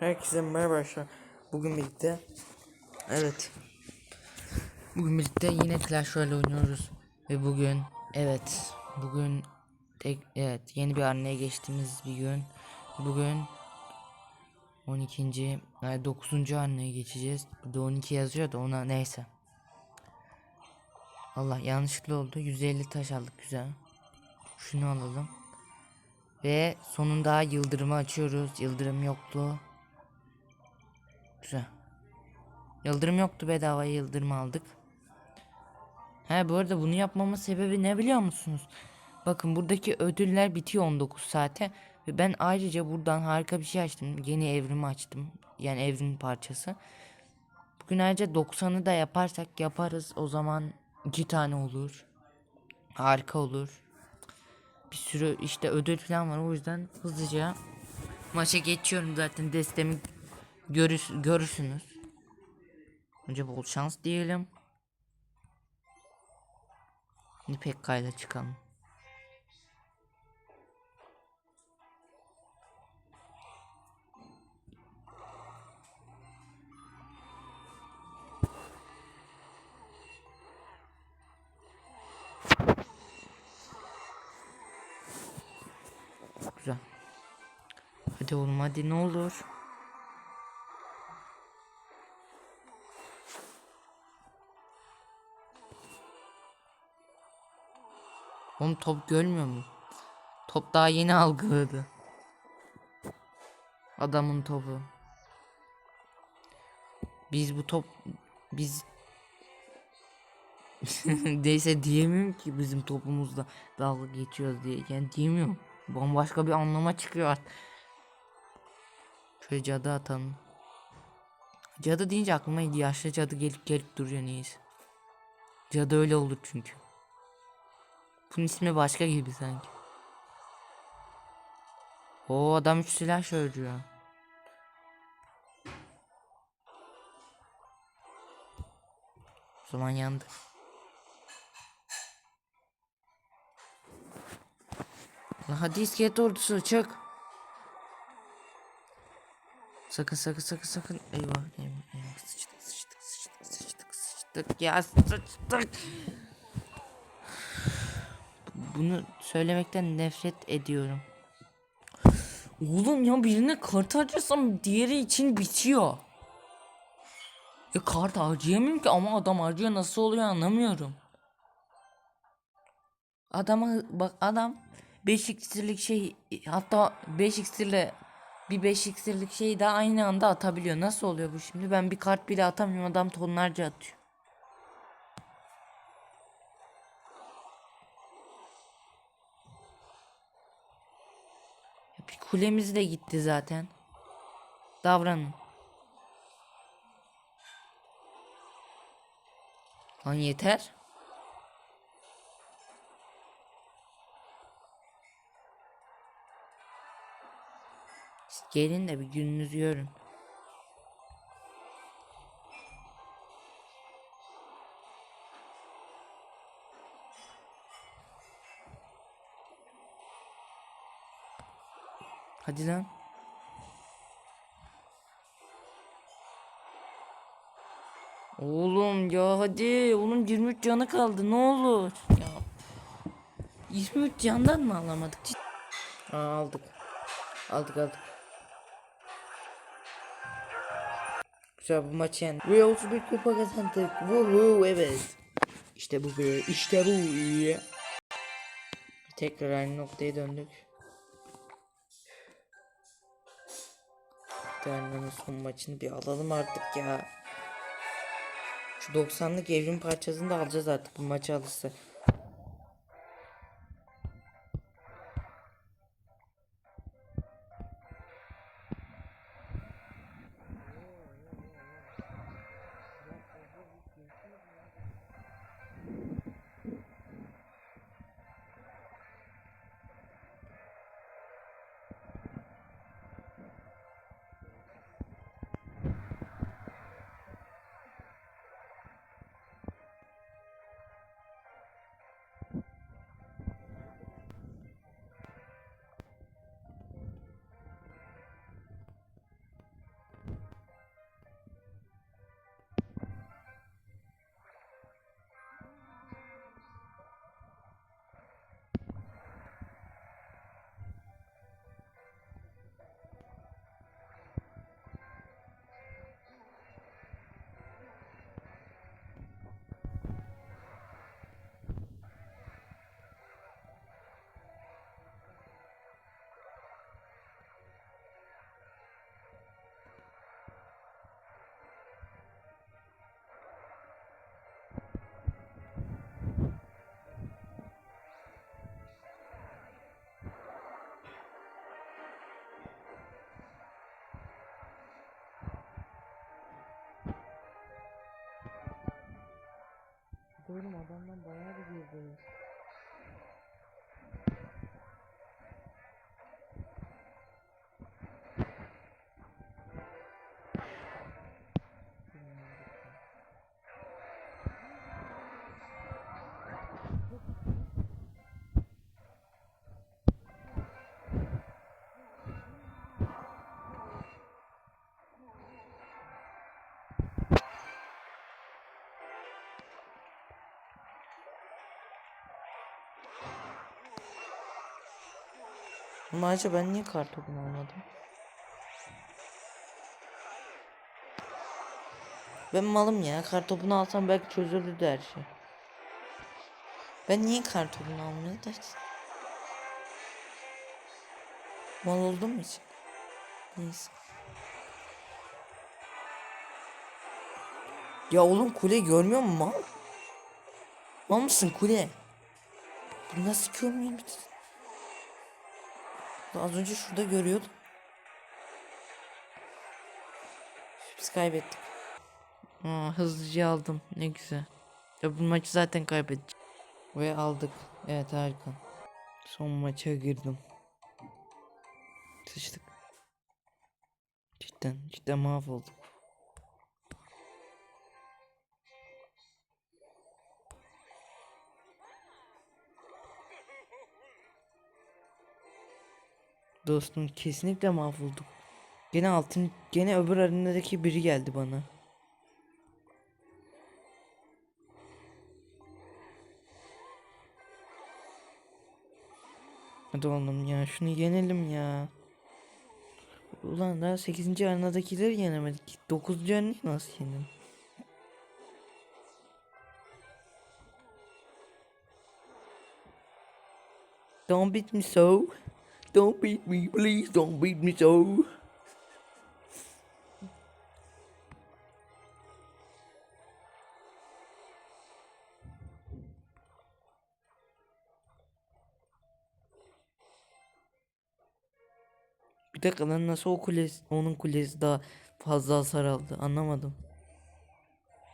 Herkese merhaba arkadaşlar. Bugün birlikte Evet. Bugün birlikte yine Clash Royale oynuyoruz ve bugün evet bugün tek evet yeni bir anneye geçtiğimiz bir gün. Bugün 12. yani 9. anneye geçeceğiz. Burada 12 yazıyor da ona neyse. Allah yanlışlıkla oldu. 150 taş aldık güzel. Şunu alalım. Ve sonunda yıldırımı açıyoruz. Yıldırım yoktu. Güzel. Yıldırım yoktu bedava yıldırım aldık. He bu arada bunu yapmamın sebebi ne biliyor musunuz? Bakın buradaki ödüller bitiyor 19 saate. Ve ben ayrıca buradan harika bir şey açtım. Yeni evrimi açtım. Yani evrim parçası. Bugün ayrıca 90'ı da yaparsak yaparız. O zaman iki tane olur. Harika olur. Bir sürü işte ödül falan var. O yüzden hızlıca maça geçiyorum zaten destemi görüş, görürsünüz. Önce bol şans diyelim. Nipek kayla çıkalım. Güzel. Hadi oğlum hadi ne olur. Oğlum top görmüyor mu? Top daha yeni algıladı. Adamın topu. Biz bu top biz neyse diyemiyorum ki bizim topumuzda dalga geçiyoruz diye. Yani diyemiyorum. Bambaşka bir anlama çıkıyor artık. Şöyle cadı atalım. Cadı deyince aklıma yaşlı cadı gelip gelip duruyor neyse. Cadı öyle olur çünkü. Bunun ismi başka gibi sanki. O adam üç silah söylüyor. O zaman yandı. Hadi iskelet ordusu çık. Sakın sakın sakın sakın. Eyvah eyvah eyvah sıçtık sıçtık sıçtık sıçtık sıçtık ya sıçtık. Bunu söylemekten nefret ediyorum. Oğlum ya birine kart harcarsam diğeri için bitiyor. Ya kart harcayamıyorum ki ama adam harcıyor nasıl oluyor anlamıyorum. Adama bak adam 5 iksirlik şey hatta 5 iksirle bir 5 iksirlik şeyi de aynı anda atabiliyor. Nasıl oluyor bu şimdi? Ben bir kart bile atamıyorum adam tonlarca atıyor. Kulemiz de gitti zaten. Davranın. Lan yeter. Siz Gelin de bir gününüzü görün. Hadi lan. Oğlum ya hadi. Oğlum 23 canı kaldı ne olur. Ya. 23 candan mı alamadık? Aa, aldık. Aldık aldık. Güzel bu maç yani. Ve 31 kupa kazandık. Woohoo evet. İşte bu be. İşte bu. Tekrar aynı noktaya döndük. Derneğin son maçını bir alalım artık ya. Şu 90'lık evrim parçasını da alacağız artık bu maçı alırsa. Oğlum adamdan bayağı bir girdi. Ama acaba ben niye kartopunu almadım? Ben malım ya. Kartopunu alsam belki çözülürdü her şey. Ben niye kartopunu almıyor da? Mal oldu mu hiç? Neyse. Ya oğlum kule görmüyor musun mal? Mal mısın kule? Bu nasıl görmüyor musun? Az önce şurada görüyordum. Biz kaybettik. Aa, hızlıca aldım. Ne güzel. Ya bu maçı zaten kaybedeceğim. Ve aldık. Evet harika. Son maça girdim. Sıçtık. Cidden, cidden mahvolduk. Dostum kesinlikle mahvolduk. Gene altın, gene öbür arenadaki biri geldi bana. Hadi oğlum ya şunu yenelim ya. Ulan daha 8. arenadakileri yenemedik. 9. arenayı nasıl yenelim? Don't beat me so. Don't beat me, please don't beat me so. Bir dakika lan nasıl o kulesi, onun kulesi daha fazla hasar aldı anlamadım.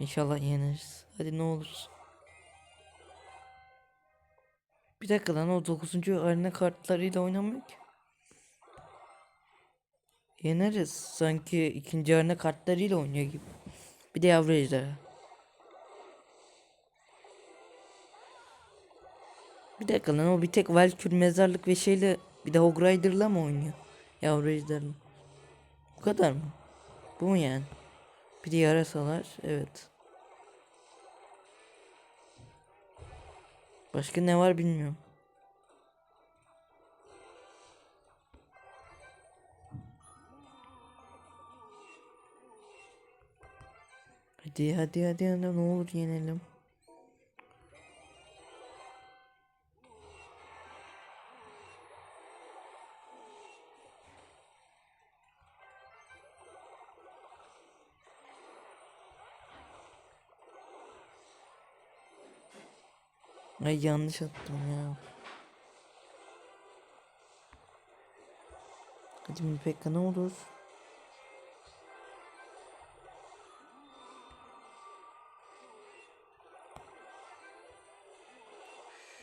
İnşallah yeneriz. Hadi ne olur. Bir dakika lan o 9. arena kartlarıyla oynamıyor ki. Yeneriz. Sanki ikinci arena kartlarıyla oynuyor gibi. Bir de yavru ejderha. Bir dakika lan o bir tek Valkür mezarlık ve şeyle bir de Hog Rider'la mı oynuyor? Yavru ejderha. Bu kadar mı? Bu mu yani? Bir de yarasalar. Evet. Başka ne var bilmiyorum. Hadi hadi hadi hadi ne olur yenelim. Ay yanlış attım ya. Hadi Mipekka ne olur.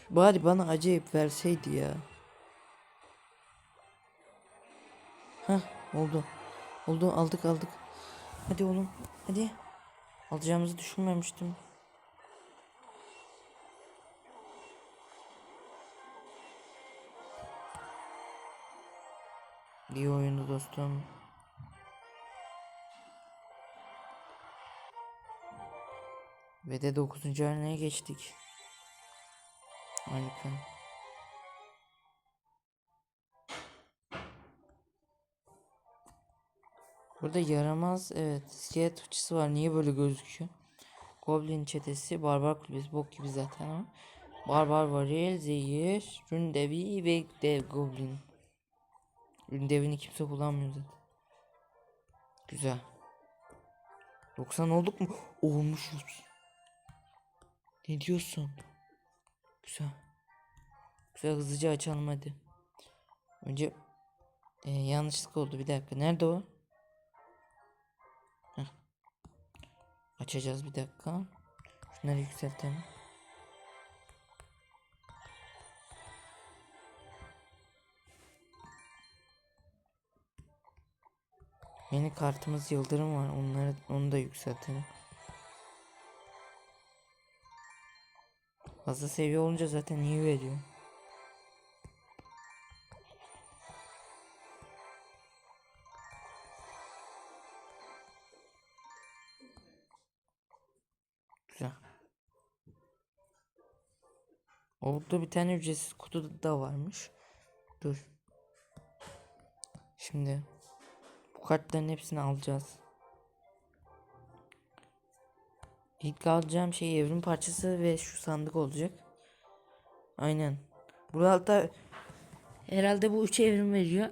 Bari bana acayip verseydi ya. Hah oldu. Oldu aldık aldık. Hadi oğlum hadi. Alacağımızı düşünmemiştim. İyi oyundu dostum. Ve de 9. arenaya geçtik. Harika. Burada yaramaz evet iskelet uçusu var niye böyle gözüküyor? Goblin çetesi barbar kulübesi bok gibi zaten ama. Barbar varil, zehir, ründevi ve dev goblin. Ründevini kimse kullanmıyor zaten. Güzel. 90 olduk mu? Olmuşuz. Ne diyorsun? Güzel. Güzel hızlıca açalım hadi. Önce e, yanlışlık oldu bir dakika. Nerede o? Heh. Açacağız bir dakika. Şunları yükseltelim. Yeni kartımız yıldırım var. Onları onu da yükseltelim. Fazla seviye olunca zaten iyi veriyor. Güzel. Orada bir tane ücretsiz kutu da varmış. Dur. Şimdi kartların hepsini alacağız. İlk alacağım şey evrim parçası ve şu sandık olacak. Aynen. Burada herhalde bu üç evrim veriyor.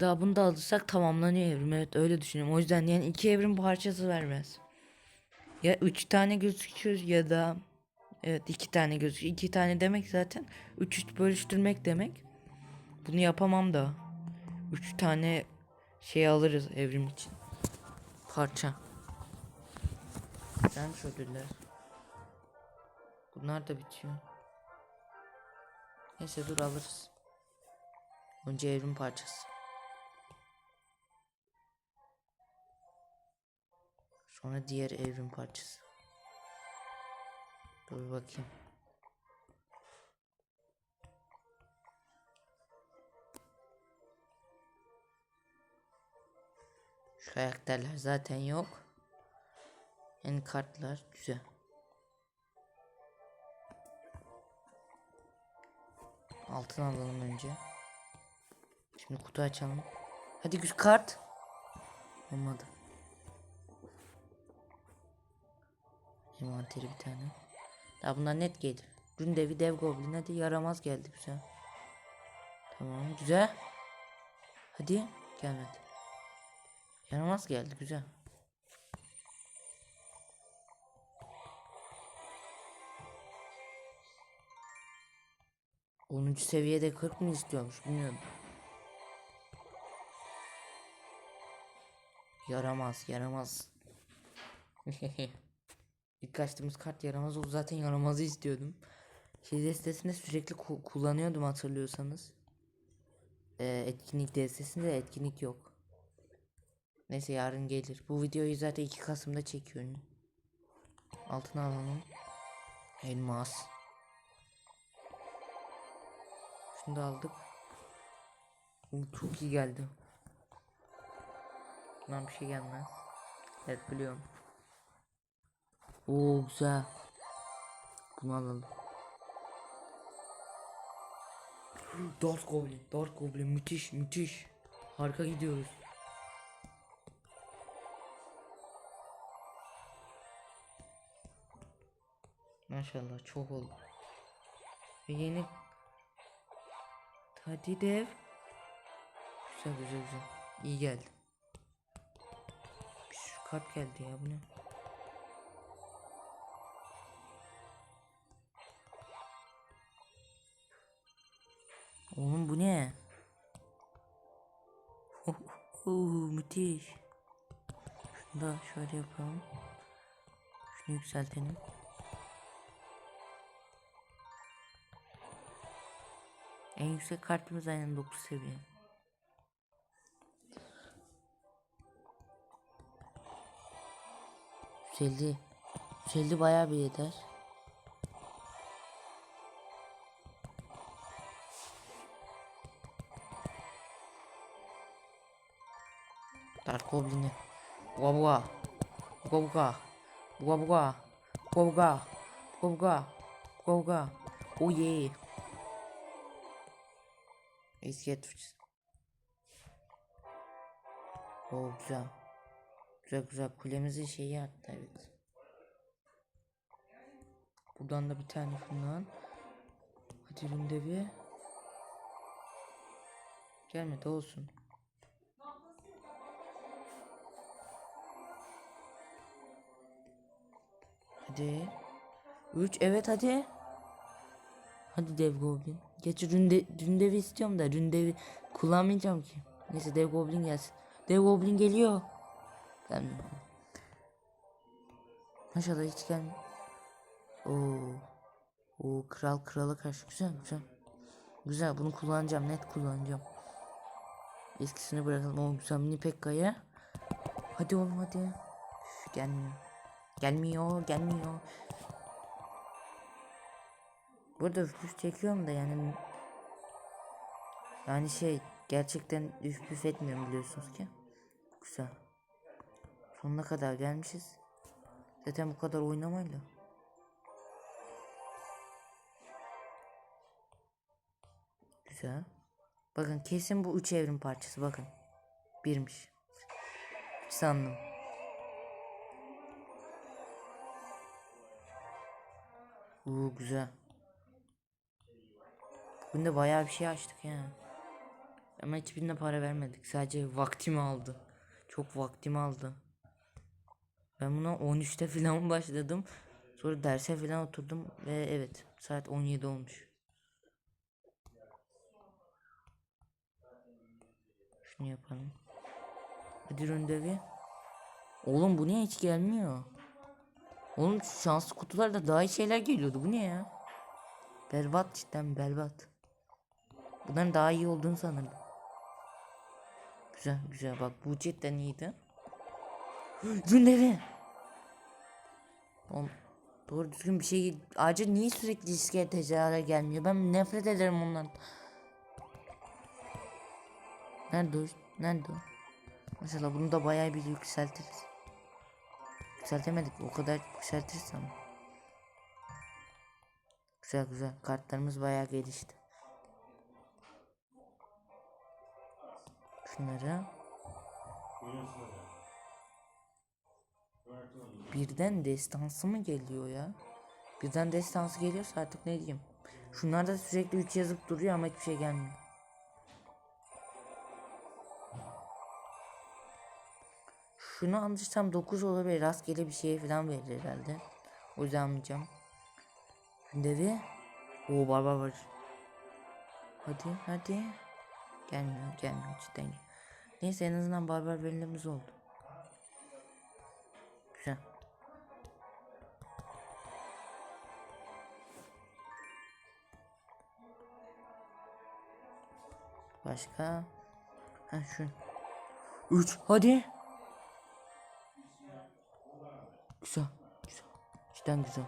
Daha bunu da alırsak tamamlanıyor evrim. Evet öyle düşünüyorum. O yüzden yani iki evrim parçası vermez. Ya üç tane gözüküyor ya da evet iki tane gözüküyor. İki tane demek zaten üç üç bölüştürmek demek. Bunu yapamam da. Üç tane şey alırız evrim için. Parça. Güzelmiş ödüller. Bunlar da bitiyor. Neyse dur alırız. Önce evrim parçası. Sonra diğer evrim parçası. Dur bakayım. Şu karakterler zaten yok. Yani kartlar güzel. Altın alalım önce. Şimdi kutu açalım. Hadi güç kart. Olmadı. Envanteri bir tane. Ya bunlar net gelir. Dün devi dev goblin hadi yaramaz geldi güzel. Tamam güzel. Hadi gelmedi. Yaramaz geldi güzel. Onuncu seviyede 40 mı istiyormuş bilmiyorum. Yaramaz yaramaz. İlk açtığımız kart yaramaz oldu zaten yaramazı istiyordum. Şey destesinde sürekli ku- kullanıyordum hatırlıyorsanız. Ee, etkinlik destesinde etkinlik yok. Neyse yarın gelir. Bu videoyu zaten 2 Kasım'da çekiyorum. Altına alalım. Elmas. Şunu da aldık. Bu çok iyi geldi. Bundan bir şey gelmez. Evet biliyorum. Oo güzel. Bunu alalım. Dark Goblin, Dark Goblin müthiş, müthiş. Harika gidiyoruz. Maşallah çok oldu. Ve yeni Hadi dev. Güzel güzel güzel. İyi geldi. Bir sürü kart geldi ya bu ne? Oğlum bu ne? Oh, oh, müthiş. Şunu da şöyle yapalım. Şunu yükseltelim. En yüksek kartımız aynen 9 seviye. Güzeldi. Güzeldi bayağı bir yeter. Dark Goblin'i. Buga buga. Buga buga. Buga buga. Buga buga. Buga buga. Buga buga. Oh yeah. İskelet fıçısı. Oo güzel. Güzel güzel kulemizin şeyi attı evet. Buradan da bir tane şundan. Hadi rundevi. Gelmedi olsun. Hadi. 3 evet hadi. Hadi dev goblin. Geç ründe, ründevi istiyorum da ründevi kullanmayacağım ki. Neyse dev goblin gelsin. Dev goblin geliyor. Gelmiyor. Maşallah hiç gelmiyor. Oo. Oo kral krala karşı güzel güzel. Güzel bunu kullanacağım net kullanacağım. Eskisini bırakalım. O güzel mini pekka'ya. Hadi oğlum hadi. Üf, gelmiyor. Gelmiyor, gelmiyor. Burada üf çekiyorum da yani yani şey gerçekten üf püf etmiyorum biliyorsunuz ki. Güzel. Sonuna kadar gelmişiz. Zaten bu kadar oynamayla. Güzel. Bakın kesin bu üç evrim parçası bakın. Birmiş. Sandım. Uuu güzel. Bugün de bayağı bir şey açtık ya. Ama hiçbirine para vermedik. Sadece vaktimi aldı. Çok vaktimi aldı. Ben buna 13'te falan başladım. Sonra derse falan oturdum ve evet saat 17 olmuş. Şunu yapalım. Hadi röndevi. Oğlum bu niye hiç gelmiyor? Oğlum şanslı kutularda daha iyi şeyler geliyordu. Bu ne ya? Berbat cidden berbat. Bunların daha iyi olduğunu sanırdım. Güzel güzel bak bu cidden iyiydi. Ründevi. Oğlum doğru düzgün bir şey acil niye sürekli iskelet tecrübeler gelmiyor? Ben nefret ederim ondan. Nerede o? Nerede o? Mesela bunu da bayağı bir yükseltiriz. Yükseltemedik o kadar yükseltiriz. Güzel güzel kartlarımız bayağı gelişti. Şunları. Birden destansı mı geliyor ya? Birden destansı geliyorsa artık ne diyeyim. Şunlar da sürekli 3 yazıp duruyor ama hiçbir şey gelmiyor. Şunu alırsam 9 olabilir. Rastgele bir şey falan verir herhalde. O yüzden almayacağım. Devi. Oo barbar var. Hadi hadi. Gelmiyor gelmiyor cidden. gelmiyor. Neyse en azından barbar verilimiz oldu. Güzel. Başka? Ha şu. 3 hadi. Güzel. Güzel. Cidden güzel.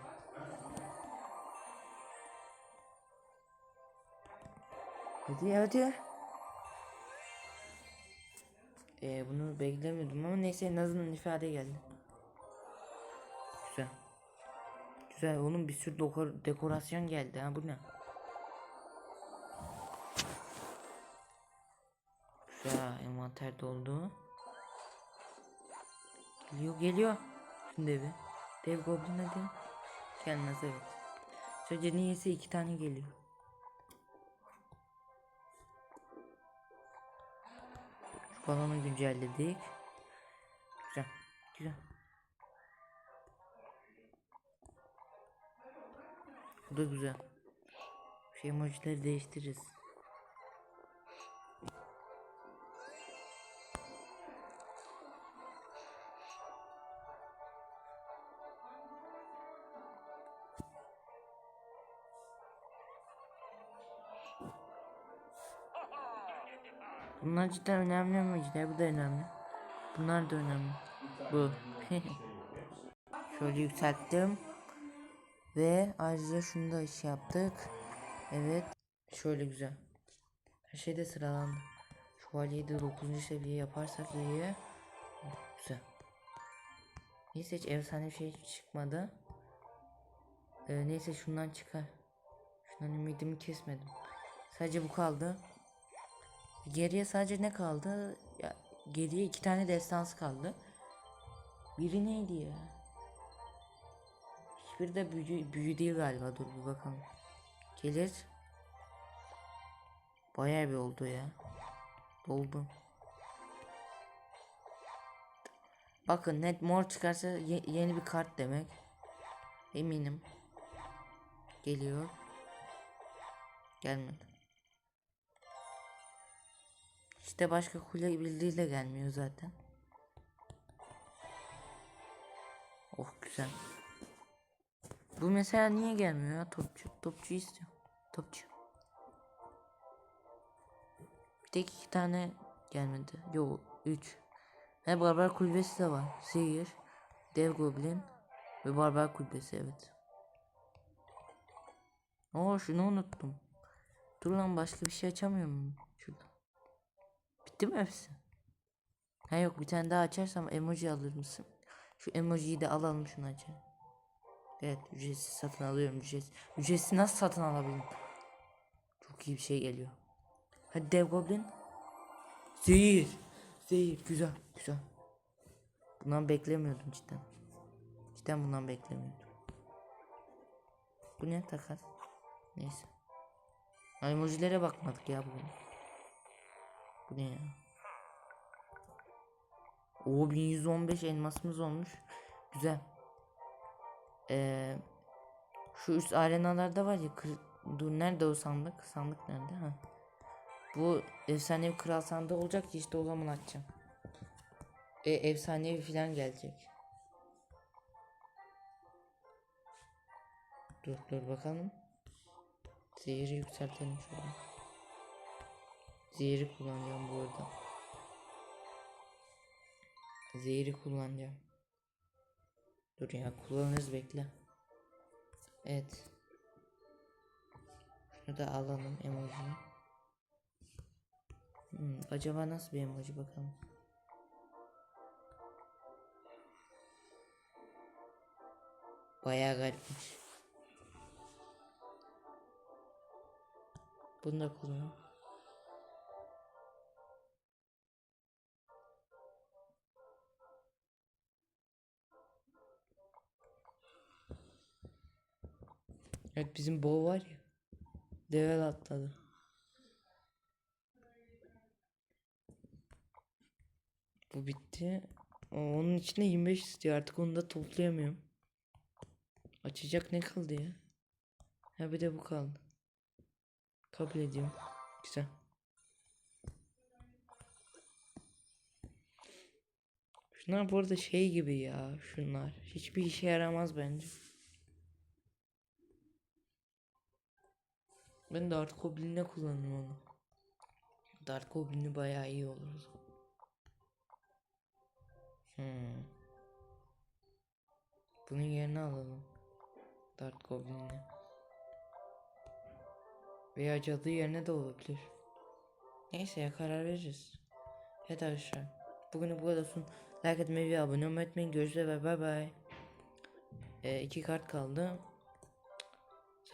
Hadi hadi. Ee, bunu beklemiyordum ama neyse en ifade geldi. Güzel. Güzel oğlum bir sürü dekor- dekorasyon geldi ha bu ne? Güzel envanter doldu. Geliyor geliyor. Şimdi evi. Dev goblin hadi. Gelmez evet. Sadece niyeyse iki tane geliyor. Balonu güncelledik. Güzel. Güzel. Bu da güzel. Şu emojileri değiştiririz. Bunlar cidden önemli emojiler. Bu da önemli. Bunlar da önemli. Bu. Şöyle yükselttim. Ve ayrıca şunu da iş yaptık. Evet. Şöyle güzel. Her şey de sıralandı. Şövalyeyi de 9. seviye yaparsak iyi. Güzel. Neyse hiç efsane bir şey çıkmadı. Ee, neyse şundan çıkar. Şundan ümidimi kesmedim. Sadece bu kaldı. Geriye sadece ne kaldı? Ya, geriye iki tane destansı kaldı. Biri neydi ya? Hiçbiri de büyü, büyü değil galiba. Dur bir bakalım. Gelir. Bayağı bir oldu ya. Doldu. Bakın net mor çıkarsa ye- yeni bir kart demek. Eminim. Geliyor. Gelmedi. İşte başka kule bildiğiyle gelmiyor zaten. Oh güzel. Bu mesela niye gelmiyor ya topçu? Topçu istiyor. Topçu. Bir tek iki tane gelmedi. Yo üç. He barbar kulübesi de var. Zehir, dev goblin ve barbar kulübesi evet. Oo şunu unuttum. Dur lan başka bir şey açamıyor muyum? Bitti mi hepsi? Ha yok bir tane daha açarsam emoji alır mısın? Şu emojiyi de alalım şunu açalım. Evet ücretsiz satın alıyorum ücretsiz. Ücretsiz nasıl satın alabilirim? Çok iyi bir şey geliyor. Hadi dev goblin. Zehir. Zehir güzel güzel. Bundan beklemiyordum cidden. Cidden bundan beklemiyordum. Bu ne takas? Neyse. Emojilere bakmadık ya bugün. Ne ya? Oo 1115 elmasımız olmuş. Güzel. Ee, şu üst arenalarda var ya kır- dur nerede o sandık? Sandık nerede? Ha. Bu efsanevi kral sandığı olacak ki işte o zaman açacağım. E, efsanevi filan gelecek. Dur dur bakalım. Zehri yükseltelim şöyle. Zehri kullanacağım bu arada. Zehri kullanacağım. Dur ya kullanırız bekle. Evet. Şunu da alalım emojiyi. Hmm, acaba nasıl bir emoji bakalım. Bayağı garipmiş. Bunu da kullan. Evet bizim bow var ya. Level atladı. Bu bitti. Onun içinde 25 istiyor artık onu da toplayamıyorum. Açacak ne kaldı ya? Ha bir de bu kaldı. Kabul ediyorum. Güzel. Şunlar bu şey gibi ya şunlar. Hiçbir işe yaramaz bence. Ben Dart Goblin'e kullanırım onu. Dart Goblin'i bayağı iyi olur. Hmm. Bunun yerine alalım. Dart Goblin'i. Veya cadı yerine de olabilir. Neyse ya karar veririz. Evet arkadaşlar. Bugün bu kadar olsun. Like etmeyi ve abone olmayı unutmayın. Görüşürüz ve bay bay. Ee, iki kart kaldı.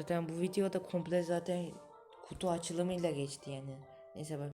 Zaten bu videoda komple zaten kutu açılımıyla geçti yani. Neyse bak.